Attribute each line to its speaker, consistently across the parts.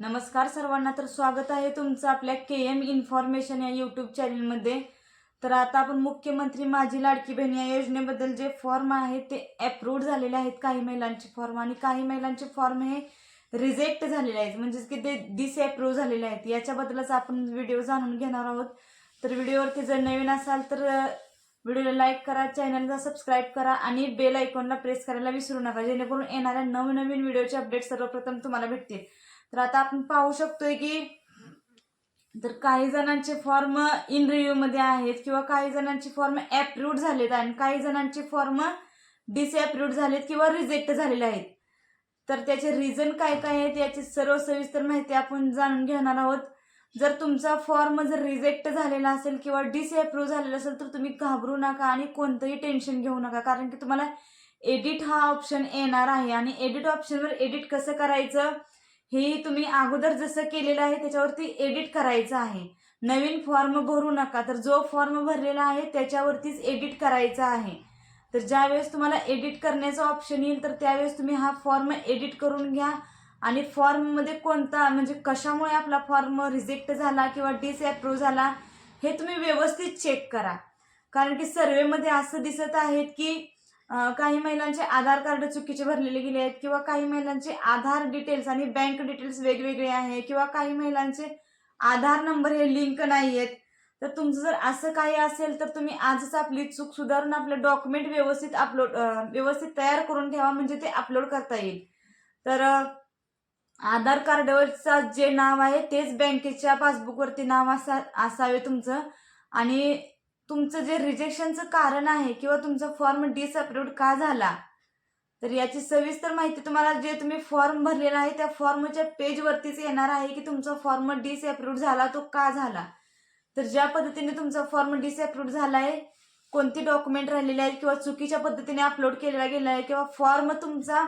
Speaker 1: नमस्कार सर्वांना तर स्वागत आहे तुमचं आपल्या के एम इन्फॉर्मेशन या यूट्यूब चॅनलमध्ये तर आता आपण मुख्यमंत्री माझी लाडकी बहीण या योजनेबद्दल जे फॉर्म आहेत ते अप्रूव्ड झालेले आहेत. काही महिलांचे फॉर्म आणि काही महिलांचे फॉर्म हे रिजेक्ट झालेले आहेत. म्हणजेच की ते डिसअप्रूव्ह झालेले आहेत. याच्याबद्दलच आपण व्हिडिओ जाणून घेणार आहोत. तर व्हिडिओवरती जर नवीन असाल तर व्हिडिओला लाईक करा चॅनलला सबस्क्राईब करा आणि बेल आयकॉनला प्रेस करायला विसरू नका. जेणेकरून येणाऱ्या नवनवीन व्हिडिओचे अपडेट सर्वप्रथम तुम्हाला भेटतील. तर आता आपण पाहू शकतोय की तर काही जणांचे फॉर्म इन रिव्ह्यू मध्ये आहेत किंवा काही जणांचे फॉर्म अप्रूव्ड झालेत आणि काही जणांचे फॉर्म डिसअप्रूव्ड झालेत किंवा रिजेक्ट झालेले आहेत. तर त्याचे रिझन काय काय आहेत याची सर्व सविस्तर माहिती आपण जाणून घेणार आहोत. जर तुमचा फॉर्म जर रिजेक्ट झालेला असेल किंवा डिसअप्रूव्ह झालेला असेल तर तुम्ही घाबरू नका आणि कोणतंही टेन्शन घेऊ नका. कारण की तुम्हाला एडिट हा ऑप्शन येणार आहे आणि एडिट ऑप्शनवर एडिट कसं करायचं? हे तुम्ही अगोदर जसं केलेलं आहे त्याच्यावरती एडिट करायचं आहे. नवीन फॉर्म भरू नका. तर जो फॉर्म भरलेला आहे त्याच्यावरतीच एडिट करायचा आहे. तर ज्यावेळेस तुम्हाला एडिट करण्याचा ऑप्शन येईल तर त्यावेळेस तुम्ही हा फॉर्म एडिट करून घ्या. आणि फॉर्ममध्ये कोणता म्हणजे कशामुळे आपला फॉर्म रिजेक्ट झाला किंवा डिसअप्रूव्ह झाला हे तुम्ही व्यवस्थित चेक करा. कारण की सर्वेमध्ये असं दिसत आहेत की काही महिलांचे आधार कार्ड चुकीचे भरलेले गेले आहेत किंवा काही महिलांचे आधार डिटेल्स आणि बँक डिटेल्स वेगवेगळे आहे किंवा काही महिलांचे आधार नंबर हे लिंक नाही आहेत. तर तुमचं जर असं काही असेल तर तुम्ही आजच आपली चूक सुधारून आपलं डॉक्युमेंट व्यवस्थित अपलोड व्यवस्थित तयार करून ठेवा म्हणजे ते अपलोड करता येईल. तर आधार कार्डवरचा जे नाव आहे तेच बँकेच्या पासबुकवरती नाव असा असावे तुमचं. आणि तुमचं जे रिजेक्शनचं कारण आहे किंवा तुमचा फॉर्म डिसअप्रूव्ड का झाला तर याची सविस्तर माहिती तुम्हाला जे तुम्ही फॉर्म भरलेला आहे त्या फॉर्मच्या पेजवरतीच येणार आहे की तुमचा फॉर्म डिसअप्रूव्ड झाला तो का झाला. तर ज्या पद्धतीने तुमचा फॉर्म डिसअप्रूव्ड झाला आहे कोणती डॉक्युमेंट राहिलेले आहेत किंवा चुकीच्या पद्धतीने अपलोड केलेला गेला आहे किंवा फॉर्म तुमचा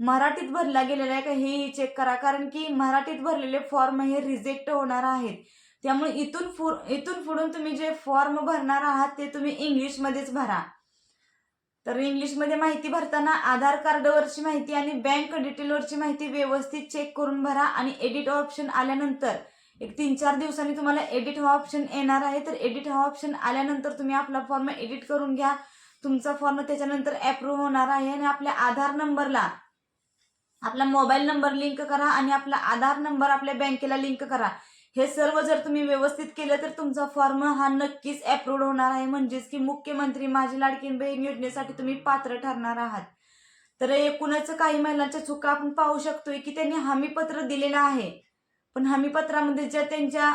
Speaker 1: मराठीत भरला गेलेला आहे का हेही चेक करा. कारण की मराठीत भरलेले फॉर्म हे रिजेक्ट होणार आहेत. त्यामुळे इथून फु इथून पुढून तुम्ही जे फॉर्म भरणार आहात ते तुम्ही इंग्लिशमध्येच भरा. तर इंग्लिशमध्ये माहिती भरताना आधार कार्डवरची माहिती आणि बँक डिटेलवरची माहिती व्यवस्थित चेक करून भरा आणि एडिट ऑप्शन आल्यानंतर एक तीन चार दिवसांनी तुम्हाला एडिट हा ऑप्शन येणार आहे. तर एडिट हा ऑप्शन आल्यानंतर तुम्ही आपला फॉर्म एडिट करून घ्या. तुमचा फॉर्म त्याच्यानंतर अप्रूव्ह होणार आहे आणि आपल्या आधार नंबरला आपला मोबाईल नंबर लिंक करा आणि आपला आधार नंबर आपल्या बँकेला लिंक करा. हे सर्व जर तुम्ही व्यवस्थित केलं तर तुमचा फॉर्म हा नक्कीच अप्रूव्ह होणार आहे. म्हणजेच की मुख्यमंत्री माझी लाडकी बहीण योजनेसाठी तुम्ही पात्र ठरणार आहात. तर एकूणच काही महिलांच्या चुका आपण पाहू शकतोय की त्यांनी हमीपत्र दिलेलं आहे. पण हमीपत्रामध्ये ज्या त्यांच्या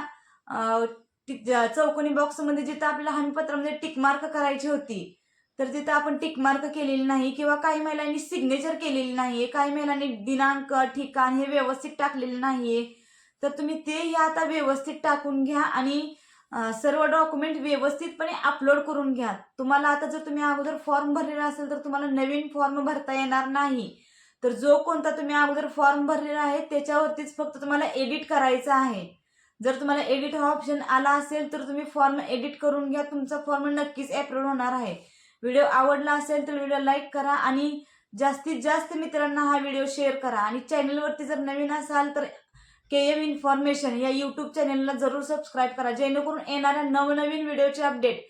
Speaker 1: टिक- ज्या चौकोनी बॉक्समध्ये जिथं आपल्या हमीपत्रामध्ये टिकमार्क करायची होती तर तिथं आपण टिकमार्क केलेली नाही किंवा काही महिलांनी सिग्नेचर केलेली नाहीये. काही महिलांनी दिनांक ठिकाण हे व्यवस्थित टाकलेलं नाहीये. तर तुम्ही तेही आता व्यवस्थित टाकून घ्या आणि सर्व डॉक्युमेंट व्यवस्थितपणे अपलोड करून घ्या. तुम्हाला आता जर तुम्ही अगोदर फॉर्म भरलेला असेल तर तुम्हाला नवीन फॉर्म भरता येणार नाही. तर जो कोणता तुम्ही अगोदर फॉर्म भरलेला आहे त्याच्यावरतीच फक्त तुम्हाला एडिट करायचा आहे. जर तुम्हाला एडिट हा ऑप्शन आला असेल तर तुम्ही फॉर्म एडिट करून घ्या. तुमचा फॉर्म नक्कीच अप्रूव्ह होणार आहे. व्हिडिओ आवडला असेल तर व्हिडिओ लाईक करा आणि जास्तीत जास्त मित्रांना हा व्हिडिओ शेअर करा. आणि चॅनलवरती जर नवीन असाल तर के एम इन्फॉर्मेशन या यूट्यूब चॅनलला जरूर सबस्क्राईब करा जेणेकरून येणाऱ्या नवनवीन व्हिडिओचे अपडेट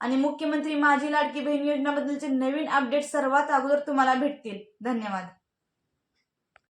Speaker 1: आणि मुख्यमंत्री माझी लाडकी बहीण योजनाबद्दलचे नवीन अपडेट सर्वात अगोदर तुम्हाला भेटतील. धन्यवाद.